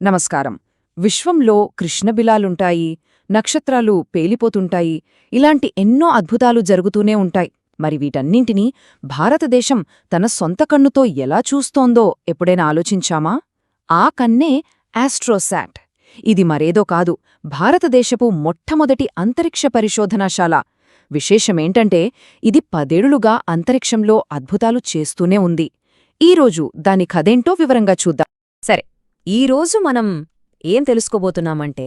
నమస్కారం. విశ్వంలో కృష్ణబిలాలుంటాయి నక్షత్రాలు పేలిపోతుంటాయి ఇలాంటి ఎన్నో అద్భుతాలు జరుగుతూనే ఉంటాయి. మరి వీటన్నింటినీ భారతదేశం తన సొంత కన్నుతో ఎలా చూస్తోందో ఎప్పుడైనా ఆలోచించామా? ఆ కన్నే ఆస్ట్రోశాట్ ఇది మరేదో కాదు భారతదేశపు మొట్టమొదటి అంతరిక్ష పరిశోధనాశాల. విశేషమేంటంటే ఇది పదేళ్ళుగా అంతరిక్షంలో అద్భుతాలు చేస్తూనే ఉంది. ఈరోజు దాని కథేంటో వివరంగా చూద్దాం. సరే ఈరోజు మనం ఏం తెలుసుకోబోతున్నామంటే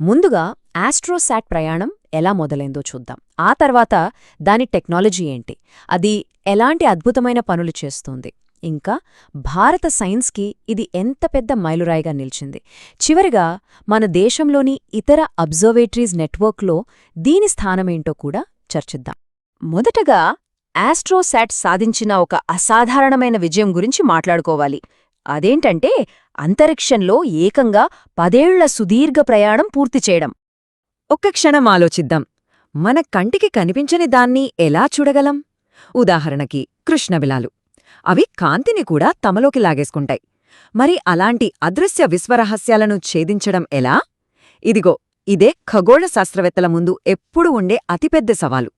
ముందుగా ఆస్ట్రోసాట్ ప్రయాణం ఎలా మొదలైందో చూద్దాం. ఆ తర్వాత దాని టెక్నాలజీ ఏంటి? అది ఎలాంటి అద్భుతమైన పనులు చేస్తోంది? ఇంకా భారత సైన్స్కి ఇది ఎంత పెద్ద మైలురాయిగా నిలిచింది? చివరిగా మన దేశంలోని ఇతర అబ్జర్వేటరీస్ నెట్వర్క్లో దీని స్థానమేంటో కూడా చర్చిద్దాం. మొదటగా ఆస్ట్రోసాట్ సాధించిన ఒక అసాధారణమైన విజయం గురించి మాట్లాడుకోవాలి. అదేంటంటే అంతరిక్షంలో ఏకంగా పదేళ్ళ సుదీర్ఘ ప్రయాణం పూర్తి చేయడం. ఒక్క క్షణం ఆలోచిద్దాం. మన కంటికి కనిపించని దాన్ని ఎలా చూడగలం? ఉదాహరణకి కృష్ణబిలాలు. అవి కాంతిని కూడా తమలోకి లాగేసుకుంటాయి. మరి అలాంటి అదృశ్య విశ్వరహస్యాలను ఛేదించడం ఎలా? ఇదిగో ఇదే ఖగోళ శాస్త్రవేత్తల ముందు ఎప్పుడూ ఉండే అతిపెద్ద సవాలు.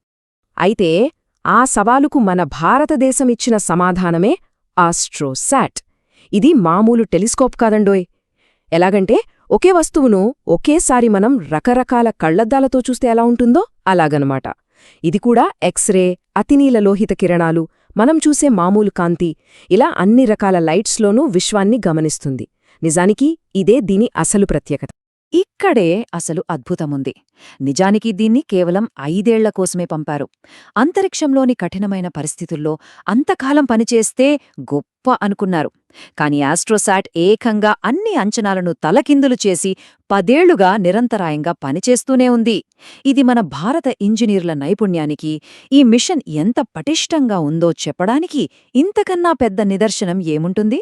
అయితే ఆ సవాలుకు మన భారతదేశమిచ్చిన సమాధానమే ఆస్ట్రోసాట్. ఇది మామూలు టెలిస్కోప్ కాదండోయ్. ఎలాగంటే ఒకే వస్తువును ఒకేసారి మనం రకరకాల కళ్ళద్దాలతో చూస్తే ఎలా ఉంటుందో అలాగనమాట. ఇది కూడా ఎక్స్రే అతినీల లోహిత కిరణాలు మనం చూసే మామూలు కాంతి ఇలా అన్ని రకాల లైట్స్లోనూ విశ్వాన్ని గమనిస్తుంది. నిజానికి ఇదే దీని అసలు ప్రత్యేకత. ఇక్కడే అసలు అద్భుతముంది. నిజానికి దీన్ని కేవలం ఐదేళ్ళ కోసమే పంపారు. అంతరిక్షంలోని కఠినమైన పరిస్థితుల్లో అంతకాలం పనిచేస్తే గొప్ప అనుకున్నారు. కాని ఆస్ట్రోసాట్ ఏకంగా అన్ని అంచనాలను తలకిందులు చేసి పదేళ్ళుగా నిరంతరాయంగా పనిచేస్తూనే ఉంది. ఇది మన భారత ఇంజనీర్ల నైపుణ్యానికి ఈ మిషన్ ఎంత పటిష్టంగా ఉందో చెప్పడానికి ఇంతకన్నా పెద్ద నిదర్శనం ఏముంటుంది?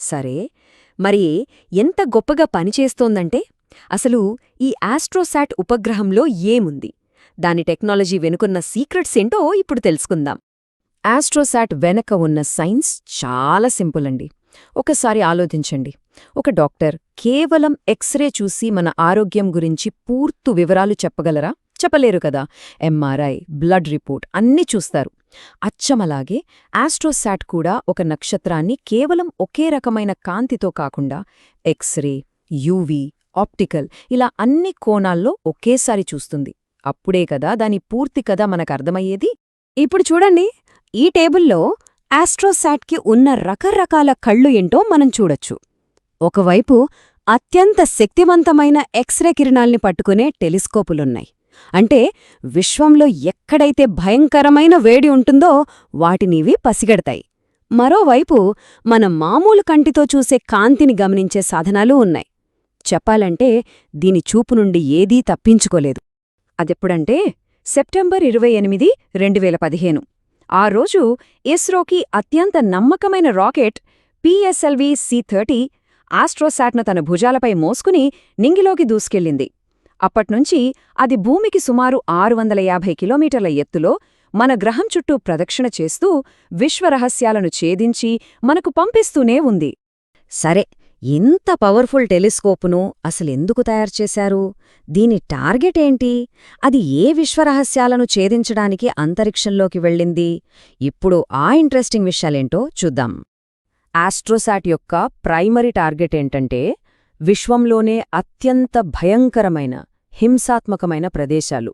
సరే మరి ఎంత గొప్పగా పనిచేస్తోందంటే అసలు ఈ ఆస్ట్రోసాట్ ఉపగ్రహంలో ఏముంది? దాని టెక్నాలజీ వెనుకున్న సీక్రెట్స్ ఏంటో ఇప్పుడు తెలుసుకుందాం. ఆస్ట్రోసాట్ వెనక ఉన్న సైన్స్ చాలా సింపుల్ అండి. ఒకసారి ఆలోచించండి. ఒక డాక్టర్ కేవలం ఎక్స్రే చూసి మన ఆరోగ్యం గురించి పూర్తి వివరాలు చెప్పగలరా? చెప్పలేరు కదా. ఎంఆర్ఐ బ్లడ్ రిపోర్ట్ అన్నీ చూస్తారు. అచ్చమలాగే ఆస్ట్రోసాట్ కూడా ఒక నక్షత్రాన్ని కేవలం ఒకే రకమైన కాంతితో కాకుండా ఎక్స్రే యూవీ ఆప్టికల్. ఇలా అన్ని కోణాల్లో ఒకేసారి చూస్తుంది. అప్పుడే కదా దాని పూర్తి కథ మనకర్థమయ్యేది. ఇప్పుడు చూడండి ఈ టేబుల్లో ఆస్ట్రోసాట్కి ఉన్న రకరకాల కళ్ళు ఏంటో మనం చూడొచ్చు. ఒకవైపు అత్యంత శక్తివంతమైన ఎక్స్రే కిరణాల్ని పట్టుకునే టెలిస్కోపులున్నాయి. అంటే విశ్వంలో ఎక్కడైతే భయంకరమైన వేడి ఉంటుందో వాటినివి పసిగడతాయి. మరోవైపు మన మామూలు కంటితో చూసే కాంతిని గమనించే సాధనాలు ఉన్నాయి. చెప్పాలంటే దీని చూపు నుండి ఏదీ తప్పించుకోలేదు. అదెప్పుడంటే సెప్టెంబర్ ఇరవై ఎనిమిది రెండు వేల పదిహేను. ఆ రోజు ఇస్రోకి అత్యంత నమ్మకమైన రాకెట్ పిఎస్ఎల్వి సి థర్టీ ఆస్ట్రోసాట్ను తన భుజాలపై మోసుకుని నింగిలోకి దూసుకెళ్ళింది. అప్పట్నుంచి అది భూమికి సుమారు ఆరు వందల యాభై కిలోమీటర్ల ఎత్తులో మన గ్రహం చుట్టూ ప్రదక్షిణ చేస్తూ విశ్వరహస్యాలను ఛేదించి మనకు పంపిస్తూనే ఉంది. సరే ఇంత పవర్ఫుల్ టెలిస్కోపును అసలెందుకు తయారుచేశారు దీని టార్గెట్ ఏంటి? అది ఏ విశ్వరహస్యాలను ఛేదించడానికి అంతరిక్షంలోకి వెళ్ళింది? ఇప్పుడు ఆ ఇంట్రెస్టింగ్ విషయాలేంటో చూద్దాం. ఆస్ట్రోసాట్ యొక్క ప్రైమరీ టార్గెట్ ఏంటంటే విశ్వంలోనే అత్యంత భయంకరమైన హింసాత్మకమైన ప్రదేశాలు.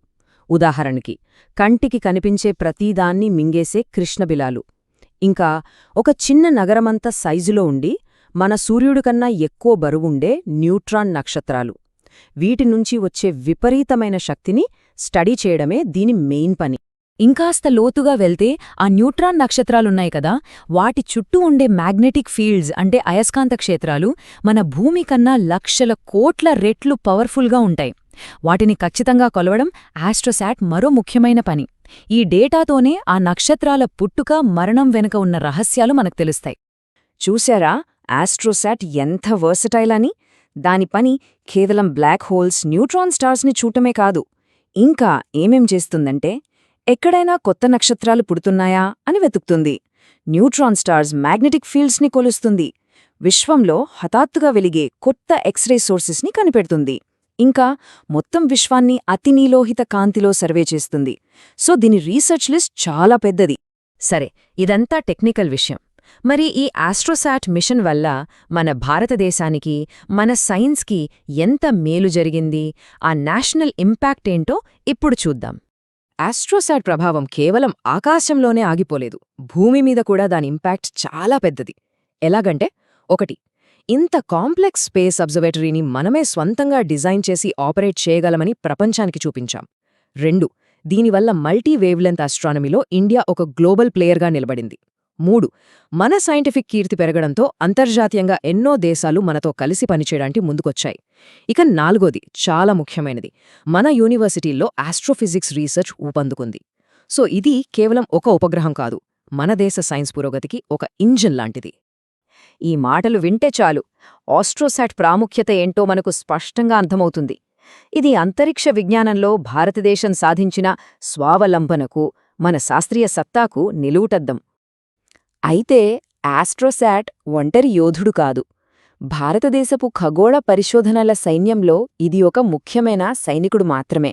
ఉదాహరణకి కంటికి కనిపించే ప్రతీదాన్ని మింగేసే కృష్ణబిలాలు. ఇంకా ఒక చిన్న నగరమంత సైజులో ఉండి మన సూర్యుడు కన్నా ఎక్కువ బరువుండే న్యూట్రాన్ నక్షత్రాలు. వీటి నుంచి వచ్చే విపరీతమైన శక్తిని స్టడీ చేయడమే దీని మెయిన్ పని. ఇంకాస్త లోతుగా వెళ్తే ఆ న్యూట్రాన్ నక్షత్రాలున్నాయి కదా వాటి చుట్టూ ఉండే మ్యాగ్నెటిక్ ఫీల్డ్స్ అంటే అయస్కాంత క్షేత్రాలు మన భూమి కన్నా లక్షల కోట్ల రెట్లు పవర్ఫుల్గా ఉంటాయి. వాటిని ఖచ్చితంగా కొలవడం ఆస్ట్రోసాట్ మరో ముఖ్యమైన పని. ఈ డేటాతోనే ఆ నక్షత్రాల పుట్టుక మరణం వెనుక ఉన్న రహస్యాలు మనకు తెలుస్తాయి. చూశారా? ఆస్ట్రోసాట్ ఎంత వర్సటైల్ అని? దాని పని కేవలం బ్లాక్ హోల్స్ న్యూట్రాన్ స్టార్స్ని చూడటమే కాదు. ఇంకా ఏమేం చేస్తుందంటే ఎక్కడైనా కొత్త నక్షత్రాలు పుడుతున్నాయా అని వెతుకుతుంది. న్యూట్రాన్ స్టార్స్ మ్యాగ్నెటిక్ ఫీల్డ్స్ని కొలుస్తుంది. విశ్వంలో హఠాత్తుగా వెలిగే కొత్త ఎక్స్రే సోర్సెస్ని కనిపెడుతుంది. ఇంకా మొత్తం విశ్వాన్ని అతినీలోహిత కాంతిలో సర్వే చేస్తుంది. సో దీని రీసెర్చ్ లిస్ట్ చాలా పెద్దది. సరే ఇదంతా టెక్నికల్ విషయం. మరి ఈ ఆస్ట్రోసాట్ మిషన్ వల్ల మన భారతదేశానికి మన సైన్స్కి ఎంత మేలు జరిగింది? ఆ నేషనల్ ఇంపాక్ట్ ఏంటో ఇప్పుడు చూద్దాం. ఆస్ట్రోసాట్ ప్రభావం కేవలం ఆకాశంలోనే ఆగిపోలేదు. భూమి మీద కూడా దాని ఇంపాక్ట్ చాలా పెద్దది. ఎలాగంటే ఒకటి ఇంత కాంప్లెక్స్ స్పేస్ అబ్జర్వేటరీని మనమే స్వంతంగా డిజైన్ చేసి ఆపరేట్ చేయగలమని ప్రపంచానికి చూపించాం. రెండు దీనివల్ల మల్టీ వేవ్లెంత్ ఆస్ట్రానమీలో ఇండియా ఒక గ్లోబల్ ప్లేయర్గా నిలబడింది. మూడు. మన సైంటిఫిక్ కీర్తి పెరగడంతో అంతర్జాతీయంగా ఎన్నో దేశాలు మనతో కలిసి పనిచేయడానికి ముందుకొచ్చాయి. ఇక నాలుగోది చాలా ముఖ్యమైనది మన యూనివర్సిటీల్లో ఆస్ట్రోఫిజిక్స్ రీసెర్చ్ ఊపందుకుంది. సో ఇది కేవలం ఒక ఉపగ్రహం కాదు మన దేశ సైన్స్ పురోగతికి ఒక ఇంజిన్ లాంటిది. ఈ మాటలు వింటే చాలు ఆస్ట్రోసాట్ ప్రాముఖ్యత ఏంటో మనకు స్పష్టంగా అర్థమవుతుంది. ఇది అంతరిక్ష విజ్ఞానంలో భారతదేశం సాధించిన స్వావలంబనకు మన శాస్త్రీయ సత్తాకు నిలువుటద్దం. అయితే ఆస్ట్రోసాట్ ఒంటరి యోధుడు కాదు. భారతదేశపు ఖగోళ పరిశోధనల సైన్యంలో ఇది ఒక ముఖ్యమైన సైనికుడు మాత్రమే.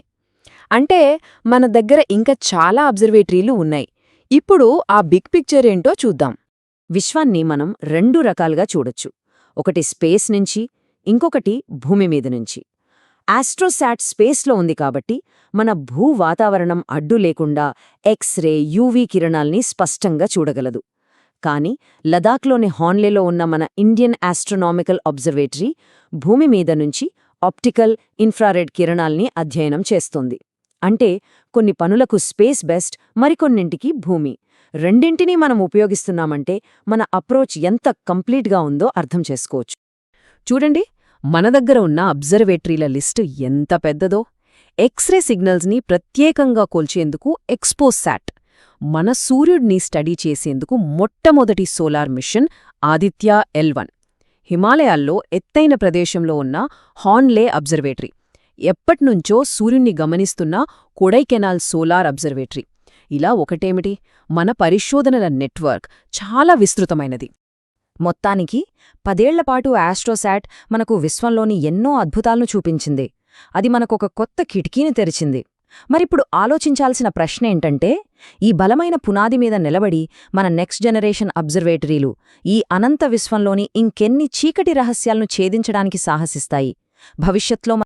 అంటే మన దగ్గర ఇంకా చాలా అబ్జర్వేటరీలు ఉన్నాయి. ఇప్పుడు ఆ బిగ్ పిక్చర్ ఏంటో చూద్దాం. విశ్వాన్ని మనం రెండు రకాలుగా చూడొచ్చు. ఒకటి స్పేస్ నుంచి ఇంకొకటి భూమి మీద నుంచి. ఆస్ట్రోసాట్ స్పేస్లో ఉంది కాబట్టి మన భూ వాతావరణం అడ్డు లేకుండా ఎక్స్రే యూవీ కిరణాల్ని స్పష్టంగా చూడగలదు. కానీ లదాఖ్లోని హాన్లేలో ఉన్న మన ఇండియన్ ఆస్ట్రోనామికల్ అబ్జర్వేటరీ భూమి మీద నుంచి ఆప్టికల్ ఇన్ఫ్రారెడ్ కిరణాల్ని అధ్యయనం చేస్తోంది. అంటే కొన్ని పనులకు స్పేస్ బెస్ట్ మరికొన్నింటికి భూమి. రెండింటినీ మనం ఉపయోగిస్తున్నామంటే మన అప్రోచ్ ఎంత కంప్లీట్గా ఉందో అర్థం చేసుకోవచ్చు. చూడండి మన దగ్గర ఉన్న అబ్జర్వేటరీల లిస్టు ఎంత పెద్దదో. ఎక్స్రే సిగ్నల్స్ని ప్రత్యేకంగా కోల్చేందుకు ఎక్స్పోసాట్. మన సూర్యుడిని స్టడీ చేసేందుకు మొట్టమొదటి సోలార్ మిషన్ ఆదిత్య ఎల్వన్ హిమాలయాల్లో ఎత్తైన ప్రదేశంలో ఉన్న హాన్లే అబ్జర్వేటరీ. ఎప్పట్నుంచో సూర్యుణ్ణి గమనిస్తున్న కొడైకెనాల్ సోలార్ అబ్జర్వేటరీ. ఇలా ఒకటేమిటి? మన పరిశోధనల నెట్వర్క్ చాలా విస్తృతమైనది. మొత్తానికి పదేళ్ళపాటు ఆస్ట్రోసాట్ మనకు విశ్వంలోని ఎన్నో అద్భుతాలను చూపించింది. అది మనకొక కొత్త కిటికీని తెరిచింది. మరిప్పుడు ఆలోచించాల్సిన ప్రశ్న ఏంటంటే ఈ బలమైన పునాది మీద నిలబడి మన నెక్స్ట్ జనరేషన్ అబ్జర్వేటరీలు ఈ అనంత విశ్వంలోని ఇంకెన్ని చీకటి రహస్యాలను ఛేదించడానికి సాహసిస్తాయి. భవిష్యత్లో